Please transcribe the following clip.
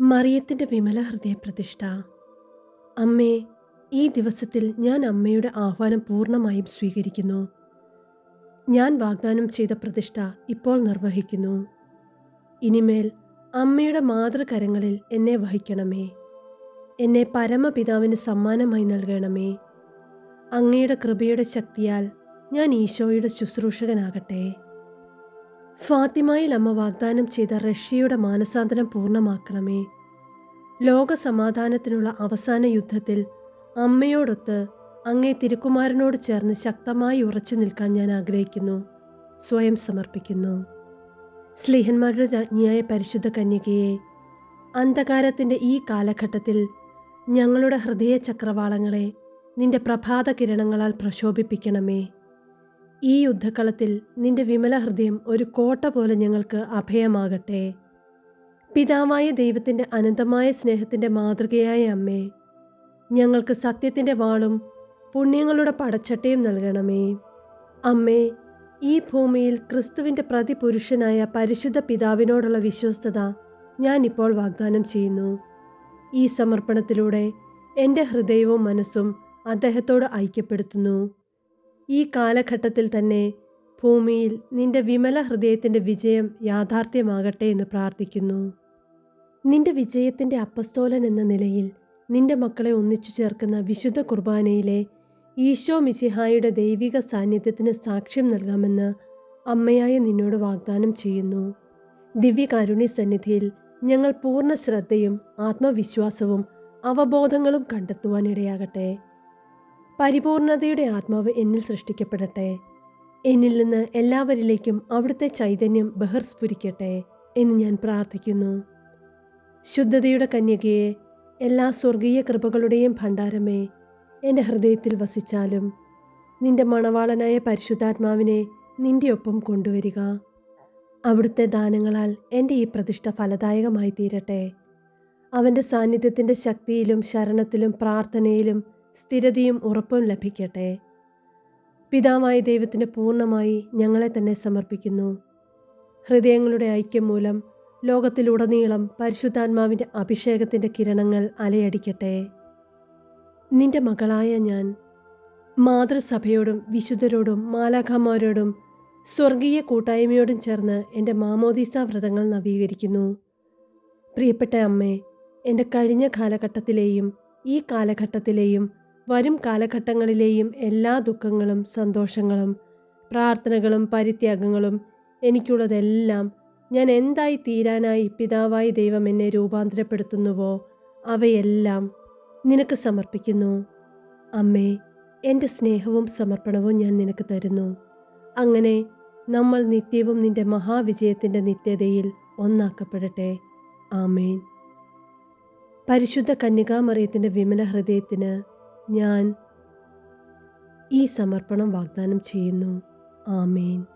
മറിയത്തിന്റെ വിമല ഹൃദയ പ്രതിഷ്ഠ അമ്മേ ഈ ദിവസത്തിൽ ഞാൻ അമ്മയുടെ ആഹ്വാനം പൂർണമായും സ്വീകരിക്കുന്നു. ഞാൻ വാഗ്ദാനം ചെയ്ത പ്രതിഷ്ഠ ഇപ്പോൾ നിർവഹിക്കുന്നു. ഇനിമേൽ അമ്മയുടെ മാതൃകരങ്ങളിൽ എന്നെ വഹിക്കണമേ. എന്നെ പരമപിതാവിന് സമ്മാനമായി നൽകണമേ. അങ്ങയുടെ കൃപയുടെ ശക്തിയാൽ ഞാൻ ഈശോയുടെ ശുശ്രൂഷകനാകട്ടെ. ഫാത്തിമയിൽ അമ്മ വാഗ്ദാനം ചെയ്ത റഷ്യയുടെ മാനസാന്തരം പൂർണമാക്കണമേ. ലോക സമാധാനത്തിനുള്ള അവസാന യുദ്ധത്തിൽ അമ്മയോടൊത്ത് അങ്ങേ തിരുക്കുമാരനോട് ചേർന്ന് ശക്തമായി ഉറച്ചു നിൽക്കാൻ ഞാൻ ആഗ്രഹിക്കുന്നു. സ്വയം സമർപ്പിക്കുന്നു. സ്ലേഹന്മാരുടെ രാജ്ഞിയായ പരിശുദ്ധ കന്യകയെ അന്ധകാരത്തിന്റെ ഈ കാലഘട്ടത്തിൽ ഞങ്ങളുടെ ഹൃദയ ചക്രവാളങ്ങളെ നിന്റെ പ്രഭാത കിരണങ്ങളാൽ പ്രശോഭിപ്പിക്കണമേ. ഈ യുദ്ധക്കളത്തിൽ നിന്റെ വിമല ഹൃദയം ഒരു കോട്ട പോലെ ഞങ്ങൾക്ക് അഭയമാകട്ടെ. പിതാവായ ദൈവത്തിന്റെ അനന്തമായ സ്നേഹത്തിന്റെ മാതൃകയായ അമ്മേ ഞങ്ങൾക്ക് സത്യത്തിന്റെ വാളും പുണ്യങ്ങളുടെ പടച്ചട്ടയും നൽകണമേ. അമ്മേ ഈ ഭൂമിയിൽ ക്രിസ്തുവിന്റെ പ്രതിപുരുഷനായ പരിശുദ്ധ പിതാവിനോടുള്ള വിശ്വസ്തത ഞാനിപ്പോൾ വാഗ്ദാനം ചെയ്യുന്നു. ഈ സമർപ്പണത്തിലൂടെ എന്റെ ഹൃദയവും മനസ്സും അദ്ദേഹത്തോട് ഐക്യപ്പെടുത്തുന്നു. ഈ കാലഘട്ടത്തിൽ തന്നെ ഭൂമിയിൽ നിന്റെ വിമല ഹൃദയത്തിന്റെ വിജയം യാഥാർത്ഥ്യമാകട്ടെ എന്ന് പ്രാർത്ഥിക്കുന്നു. നിന്റെ വിജയത്തിന്റെ അപ്പസ്തോലൻ എന്ന നിലയിൽ നിന്റെ മക്കളെ ഒന്നിച്ചു ചേർക്കുന്ന വിശുദ്ധ കുർബാനയിലെ ഈശോ മിശിഹായുടെ ദൈവിക സാന്നിധ്യത്തിന് സാക്ഷ്യം നൽകാമെന്ന് അമ്മയായ നിന്നോട് വാഗ്ദാനം ചെയ്യുന്നു. ദിവ്യകാരുണ്യ സന്നിധിയിൽ ഞങ്ങൾ പൂർണ ശ്രദ്ധയും ആത്മവിശ്വാസവും അവബോധങ്ങളും കണ്ടെത്തുവാനിടയാകട്ടെ. പരിപൂർണതയുടെ ആത്മാവ് എന്നിൽ സൃഷ്ടിക്കപ്പെടട്ടെ. എന്നിൽ നിന്ന് എല്ലാവരിലേക്കും അവിടുത്തെ ചൈതന്യം ബഹിർസ്ഫുരിക്കട്ടെ എന്ന് ഞാൻ പ്രാർത്ഥിക്കുന്നു. ശുദ്ധതയുടെ കന്യകയെ എല്ലാ സ്വർഗീയ കൃപകളുടെയും ഭണ്ഡാരമേ എന്റെ ഹൃദയത്തിൽ വസിച്ചാലും നിന്റെ മണവാളനായ പരിശുദ്ധാത്മാവിനെ നിന്റെ ഒപ്പം കൊണ്ടുവരിക. അവിടുത്തെ ദാനങ്ങളാൽ എന്റെ ഈ പ്രതിഷ്ഠ ഫലദായകമായി തീരട്ടെ അവന്റെ സാന്നിധ്യത്തിന്റെ ശക്തിയിലും ശരണത്തിലും പ്രാർത്ഥനയിലും സ്ഥിരതയും ഉറപ്പും ലഭിക്കട്ടെ. പിതാവായ ദൈവത്തിന് പൂർണമായി ഞങ്ങളെ തന്നെ സമർപ്പിക്കുന്നു. ഹൃദയങ്ങളുടെ ഐക്യം മൂലം ലോകത്തിലുടനീളം പരിശുദ്ധാത്മാവിന്റെ അഭിഷേകത്തിന്റെ കിരണങ്ങൾ അലയടിക്കട്ടെ. നിന്റെ മകളായ ഞാൻ മാതൃസഭയോടും വിശുദ്ധരോടും മാലാഖമാരോടും സ്വർഗീയ കൂട്ടായ്മയോടും ചേർന്ന് എന്റെ മാമോദീസ വ്രതങ്ങൾ നവീകരിക്കുന്നു. പ്രിയപ്പെട്ട അമ്മേ എന്റെ കഴിഞ്ഞ കാലഘട്ടത്തിലെയും ഈ കാലഘട്ടത്തിലെയും വരും കാലഘട്ടങ്ങളിലെയും എല്ലാ ദുഃഖങ്ങളും സന്തോഷങ്ങളും പ്രാർത്ഥനകളും പരിത്യാഗങ്ങളും എനിക്കുള്ളതെല്ലാം ഞാൻ എന്തായി തീരാനായി പിതാവായി ദൈവം എന്നെ രൂപാന്തരപ്പെടുത്തുന്നുവോ അവയെല്ലാം നിനക്ക് സമർപ്പിക്കുന്നു. അമ്മേ എന്റെ സ്നേഹവും സമർപ്പണവും ഞാൻ നിനക്ക് തരുന്നു. അങ്ങനെ നമ്മൾ നിത്യവും നിന്റെ മഹാവിജയത്തിന്റെ നിത്യതയിൽ ഒന്നാക്കപ്പെടട്ടെ. ആമേൻ. പരിശുദ്ധ കന്യകാമറിയത്തിന്റെ വിമല ഹൃദയത്തിന് ഞാൻ ഈ സമർപ്പണം വാഗ്ദാനം ചെയ്യുന്നു. ആമേൻ.